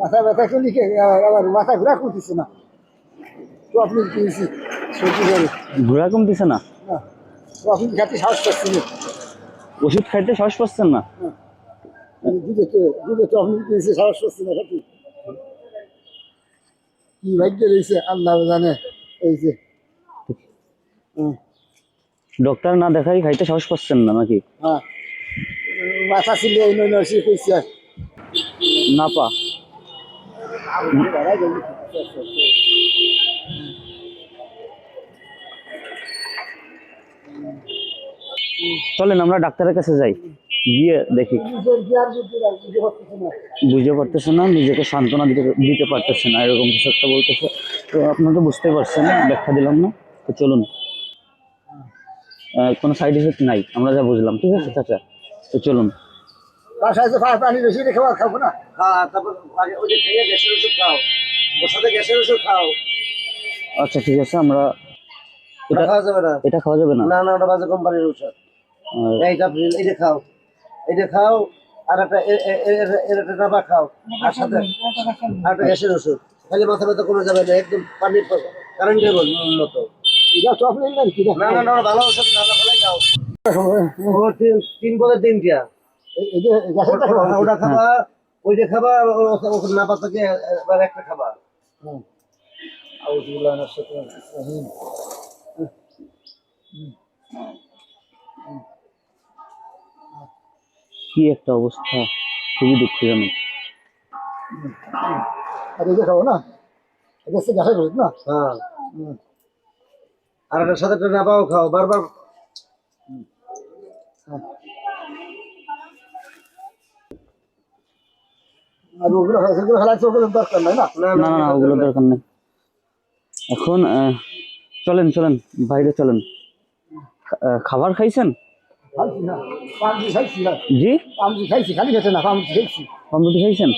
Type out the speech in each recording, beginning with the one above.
মাথা ব্যথা কে? আবার মাথা ঘোরা করতেছে না। তো আপনি কিনেছি সত্যি করে ঘোরা কমতেছে না? তো আপনি খাতে সাহস পাচ্ছি না? ওষুধ খাইতে সাহস পাচ্ছেন না? দুধে তো দুধে তো আপনি কিনেছি সাহস না কি ভাগ্য রয়েছে? আল্লাহ জানে। এই যে। ডক্টর না দেখাই খাইতে সাহস পাচ্ছেন না নাকি? হ্যাঁ। মাথা ছিল এই নয় নয় সে কইছে। না পা চলেন, আমরা ডাক্তারের কাছে যাই। গিয়ে দেখি। বুঝতে পারতেছে না, নিজেকে সান্ত্বনা দিতে দিতে পারতেছে না, এরকম কিছু একটা বলতেছে। তো আপনারা তো বুঝতে পারছেন, ব্যাখ্যা দিলাম না। তো চলুন। কোনো সাইড এফেক্ট নাই, আমরা যা বুঝলাম, ঠিক আছে, চাচা? তো চলুন। বাসায় তো পানি বেশি রেখে খাব না? হ্যাঁ তারপর ওই যে খেয়ে গ্যাসের ওষুধ খাও। ওর সাথে গ্যাসের ওষুধ খাও। আচ্ছা ঠিক আছে আমরা এটা খাওয়া যাবে না। এটা খাওয়া যাবে না? না না ওটা বাজে কোম্পানির ওষুধ। এইটা এইটা খাও। এইটা খাও আর একটা এর- একটা ডাবা খাও আর সাথে। আর একটা গ্যাসের ওষুধ। খালি মাথা ব্যথা কোনো যাবে না একদম পানির কারেন্টের মতো। এটা টপ নেই না কি? না না না ভালো ওষুধ না ফেলাই দাও তিন তিন পদের তিনটা যে ওটা- ওটা খাবা ওইটা খাবা ও- ও- ওখানে না পাতাকে এবার একটা কি একটা অবস্থা খুবই দুঃখজনক। আর যে খাব না? এটা হচ্ছে ওষুধ না? হ্যাঁ। আর এটার সাথে একটা নাপাও খাও বারবার। আর ওগুলো সেগুলো খেলা ওগুলো দরকার নাই না? না না না না ওগুলো দরকার নেই। এখন চলেন চলেন বাইরে চলেন। খাবার খাইছেন? জি? খাইছি খালি খেতে না পামজি খাইছি। পামরুটি খাইছেন?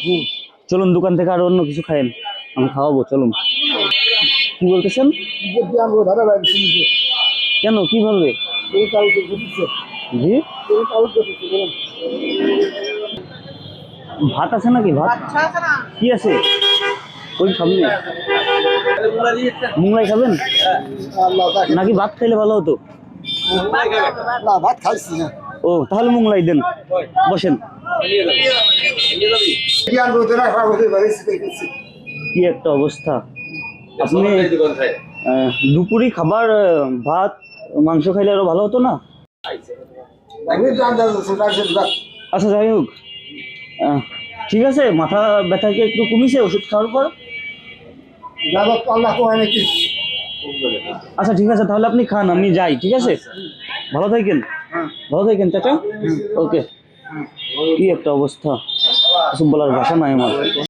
চলুন দোকান থেকে আর অন্য কিছু খাইন আমি খাওয়াবো চলুন। কি বলতেছেন? কেন কি বুঝছে জি? ভাত আছে নাকি? ভাত? কি আছে? ওই সামনে মুংলাই খাবেন? নাকি ভাত খাইলে ভালো হতো? ভাত খাইছি ও তাহলে মুংলাই দেন। বসেন। কি একটা অবস্থা। আপনি দুপুরি খাবার ভাত মাংস খাইলে আরও ভালো হতো না? আচ্ছা যাই হোক। ঠিক আছে মাথা ব্যথাকে একটু কমিছে ওষুধ খাওয়ার পর? আচ্ছা ঠিক আছে তাহলে আপনি খান আমি যাই ঠিক আছে? ভালো থাকেন। ভালো থাকেন চাচা? ওকে। কি একটা অবস্থা? কিছু বলার ভাষা নাই আমার।